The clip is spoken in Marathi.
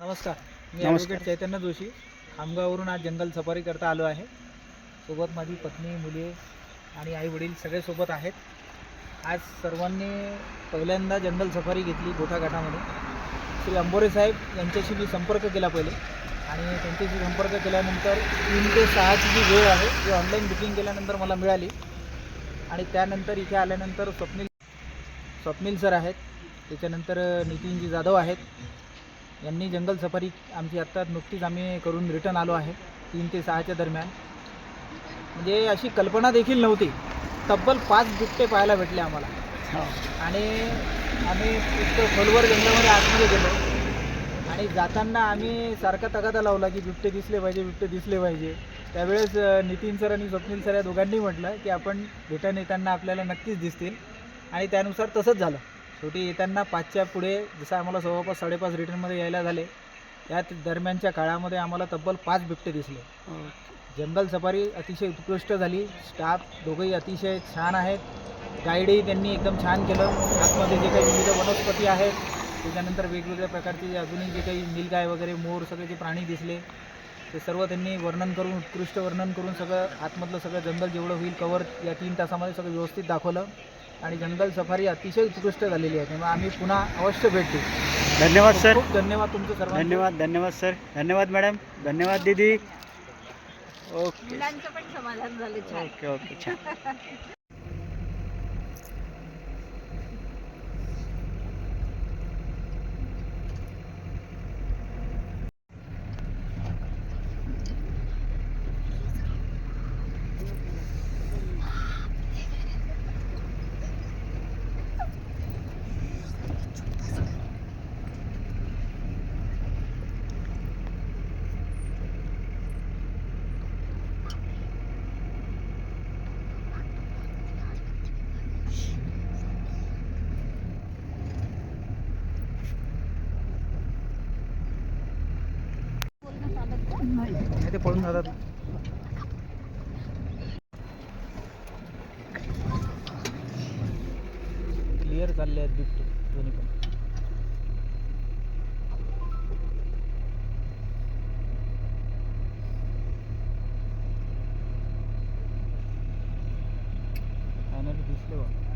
नमस्कार मी. ॲडव्होकेट चैतन्य जोशी. खामगाववरून आज जंगल सफारी करता आलो आहे. सोबत माझी पत्नी मुले आणि आई वडील सगळे सोबत आहेत. आज सर्वांनी पहिल्यांदा जंगल सफारी घेतली गोठाघाटामध्ये श्री अंबोरे साहेब यांच्याशी मी संपर्क केला पहिले आणि त्यांच्याशी संपर्क केल्यानंतर तीन ते सहाची जी वेळ आहे ती ऑनलाईन बुकिंग केल्यानंतर मला मिळाली. आणि त्यानंतर इथे आल्यानंतर स्वप्नील स्वप्नील सर आहेत. त्याच्यानंतर नितीनजी जाधव आहेत. यांनी जंगल सफारी आमची आत्ता नुकतीच आम्ही करून रिटर्न आलो आहे तीन ते सहाच्या दरम्यान. म्हणजे अशी कल्पना देखील नव्हती. तब्बल पाच बिबटे पाहायला भेटले आम्हाला. आणि आम्ही इतकं खोलवर जंगलामध्ये आतमध्ये गेलो. आणि जाताना आम्ही सारखा तगादा लावला की बिबटे दिसले पाहिजे बिबटे दिसले पाहिजे. त्यावेळेस नितीन सर आणि स्वप्नील सर या दोघांनी म्हटलं की आपण रिटर्न येताना आपल्याला नक्कीच दिसतील. आणि त्यानुसार तसंच झालं. शेवटी येताना पाचच्या पुढे जसं आम्हाला जवळपास साडेपाच रिटर्नमध्ये यायला झाले या दरम्यानच्या काळामध्ये आम्हाला तब्बल पाच बिबटे दिसले. जंगल सफारी अतिशय उत्कृष्ट झाली स्टाफ दोघंही अतिशय छान आहेत गाईडही त्यांनी एकदम छान केलं. आतमध्ये जे काही विविध वनस्पती आहेत त्याच्यानंतर वेगवेगळ्या प्रकारचे जे अजूनही जे काही नीलगाय वगैरे मोर सगळे जे प्राणी दिसले ते सर्व त्यांनी वर्णन करून उत्कृष्ट वर्णन करून सगळं आतमधलं सगळं जंगल जेवढं होईल कवर या तीन तासामध्ये सगळं व्यवस्थित दाखवलं. आणि जंगल सफारी अतिशय उत्कृष्ट झालेली आहे. त्यामुळे आम्ही पुन्हा अवश्य भेट देऊ. धन्यवाद सर. खूप धन्यवाद तुमचं सर्वांचं. धन्यवाद धन्यवाद सर. धन्यवाद मॅडम. धन्यवाद दीदी. ओके. मुलांचं पण समाधान झालं छान. ओके ओके छान. ते पळून जातात. क्लिअर चालले आहेत बिबटे दोन्ही पण. फायनली दिसले बा